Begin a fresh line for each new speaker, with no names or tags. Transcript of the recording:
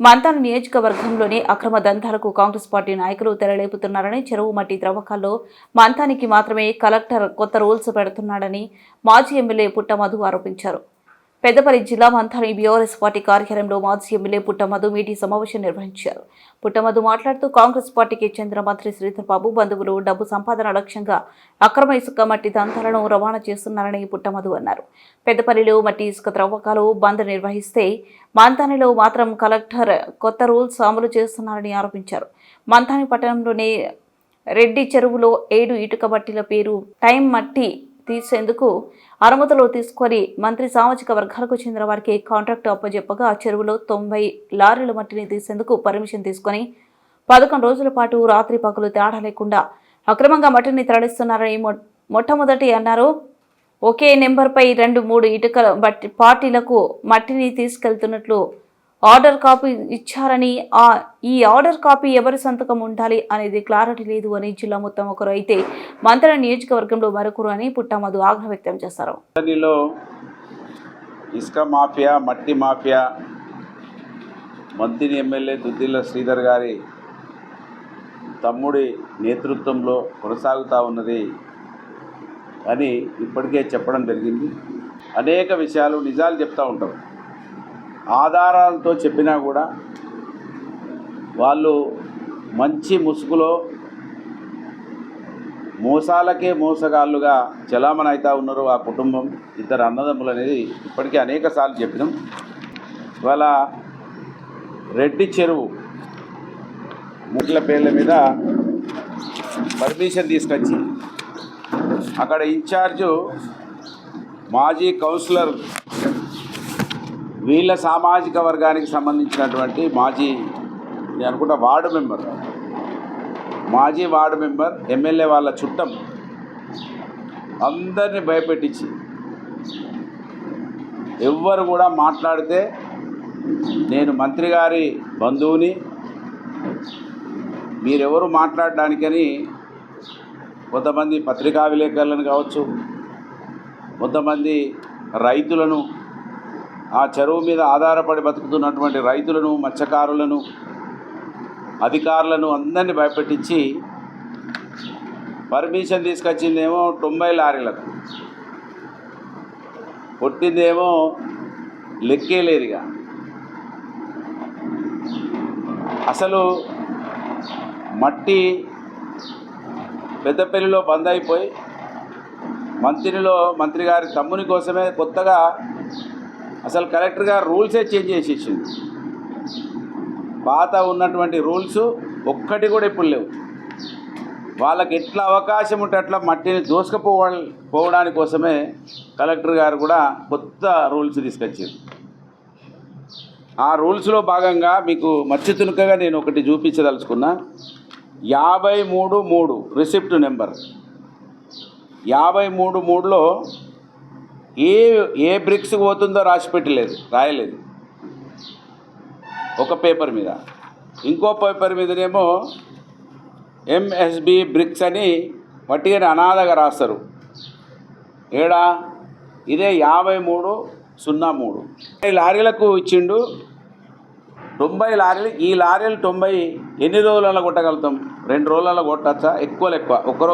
మంతాన నియోజకవర్గంలోని అక్రమ దందాలకు కాంగ్రెస్ పార్టీ నాయకులు తెరలేపుతున్నారని చెరువు మట్టి త్రవ్వకాల్లో మంతానికి మాత్రమే కలెక్టర్ కొత్త రూల్స్ పెడుతున్నాడని మాజీ ఎమ్మెల్యే పుట్టమధు ఆరోపించారు. పెద్దపల్లి జిల్లా మంథాని బీఆర్ఎస్ పార్టీ కార్యాలయంలో మాజీ ఎమ్మెల్యే పుట్టమధు మీడియా సమావేశం నిర్వహించారు. పుట్టమధు మాట్లాడుతూ కాంగ్రెస్ పార్టీకి చెందిన మంత్రి శ్రీధర్ బాబు బంధువులు డబ్బు సంపాదన లక్ష్యంగా అక్రమ ఇసుక మట్టి దంతాలను రవాణా చేస్తున్నారని పుట్టమధు అన్నారు. పెద్దపల్లిలో మట్టి ఇసుక త్రవ్వకాలు బంద్ నిర్వహిస్తే మంతానిలో మాత్రం కలెక్టర్ కొత్త రూల్స్ అమలు చేస్తున్నారని ఆరోపించారు. మంథాని పట్టణంలోని రెడ్డి చెరువులో ఏడు ఇటుక బట్టీల పేరు టైం మట్టి తీసేందుకు అనుమతులు తీసుకొని మంత్రి సామాజిక వర్గాలకు చెందిన వారికి కాంట్రాక్ట్ అప్పజెప్పగా చెరువులో తొంభై లారీల మట్టిని తీసేందుకు పర్మిషన్ తీసుకొని పదకొండు రోజుల పాటు రాత్రి పగలు తేడా లేకుండా అక్రమంగా మట్టిని తరలిస్తున్నారని మొ- మొట్టమొదటి అన్నారు. ఒకే నెంబర్పై రెండు మూడు ఇటుకల బట్టి పార్టీలకు మట్టిని తీసుకెళ్తున్నట్లు ఆర్డర్ కాపీ ఇచ్చారని ఆ ఈ ఆర్డర్ కాపీ ఎవరి సంతకం ఉండాలి అనేది క్లారిటీ లేదు అని జిల్లా మొత్తం ఒకరు అయితే మంత్ర నియోజకవర్గంలో మరొకరు అని పుట్టమధు ఆగ్రహం వ్యక్తం చేశారు.
ఇసుక మాఫియా మట్టి మాఫియా మంత్రి ఎమ్మెల్యే దుద్దిల్ల శ్రీధర్ గారి తమ్ముడి నేతృత్వంలో కొనసాగుతూ ఉన్నది అని ఇప్పటికే చెప్పడం జరిగింది. అనేక విషయాలు నిజాలు చెప్తూ ఉంటాం. ఆధారాలతో చెప్పినా కూడా వాళ్ళు మంచి ముసుగులో మోసాలకే మోసగాళ్ళుగా చలామణ అవుతా ఉన్నారు ఆ కుటుంబం ఇద్దరు అన్నదమ్ములు అనేది ఇప్పటికే అనేక సార్లు చెప్పినాం. ఇవాళ రెడ్డి చెరువు ముట్ల పేర్ల మీద పర్మిషన్ తీసుకొచ్చి అక్కడ ఇన్ఛార్జు మాజీ కౌన్సిలర్ వీళ్ళ సామాజిక వర్గానికి సంబంధించినటువంటి మాజీ నేను అనుకుంటా వార్డు మెంబర్. మాజీ వార్డు మెంబర్ ఎమ్మెల్యే వాళ్ళ చుట్టం అందరినీ భయపెట్టించి ఎవ్వరు కూడా మాట్లాడితే నేను మంత్రి గారి బంధువుని మీరెవరు మాట్లాడడానికని కొంతమంది పత్రికా విలేకరులను కావచ్చు కొంతమంది రైతులను ఆ చెరువు మీద ఆధారపడి బతుకుతున్నటువంటి రైతులను మత్స్యకారులను అధికారులను అందరినీ భయపెట్టించి పర్మిషన్ తీసుకొచ్చిందేమో తొంభై లారీలకు. కొట్టిందేమో లెక్కే లేదుగా. అసలు మట్టి పెద్దపల్లిలో బంద్ అయిపోయి మంత్రిలో మంత్రి గారి తమ్ముని కోసమే కొత్తగా అసలు కలెక్టర్ గారు రూల్సే చేంజ్ చేసి ఇచ్చింది పాత ఉన్నటువంటి రూల్స్ ఒక్కటి కూడా ఇప్పుడు లేవు. వాళ్ళకి ఎట్లా అవకాశం ఉంటే అట్లా మట్టిని దోసుకపోవ పోవడానికి కోసమే కలెక్టర్ గారు కూడా కొత్త రూల్స్ తీసుకొచ్చారు. ఆ రూల్స్లో భాగంగా మీకు మత్స్య తునుకగా నేను ఒకటి చూపించదలుచుకున్నా. యాభై మూడు మూడు రిసిప్ట్ నెంబర్. యాభై మూడు మూడులో ఏ ఏ బ్రిక్స్ పోతుందో రాసి పెట్టలేదు రాయలేదు. ఒక పేపర్ మీద. ఇంకో పేపర్ మీదనేమో ఎంఎస్బి బ్రిక్స్ అని వట్టిగానే అనాథగా రాస్తారు. ఏడా? ఇదే యాభై మూడు సున్నా మూడు. ఈ లారీలకు ఇచ్చిండు తొంభై లారీలు ఈ లారీలు తొంభై ఎన్ని రోజులలో కొట్టగలుగుతాం? రెండు రోజులలో కొట్టచ్చా? ఎక్కువ ఎక్కువ. ఒక రోజు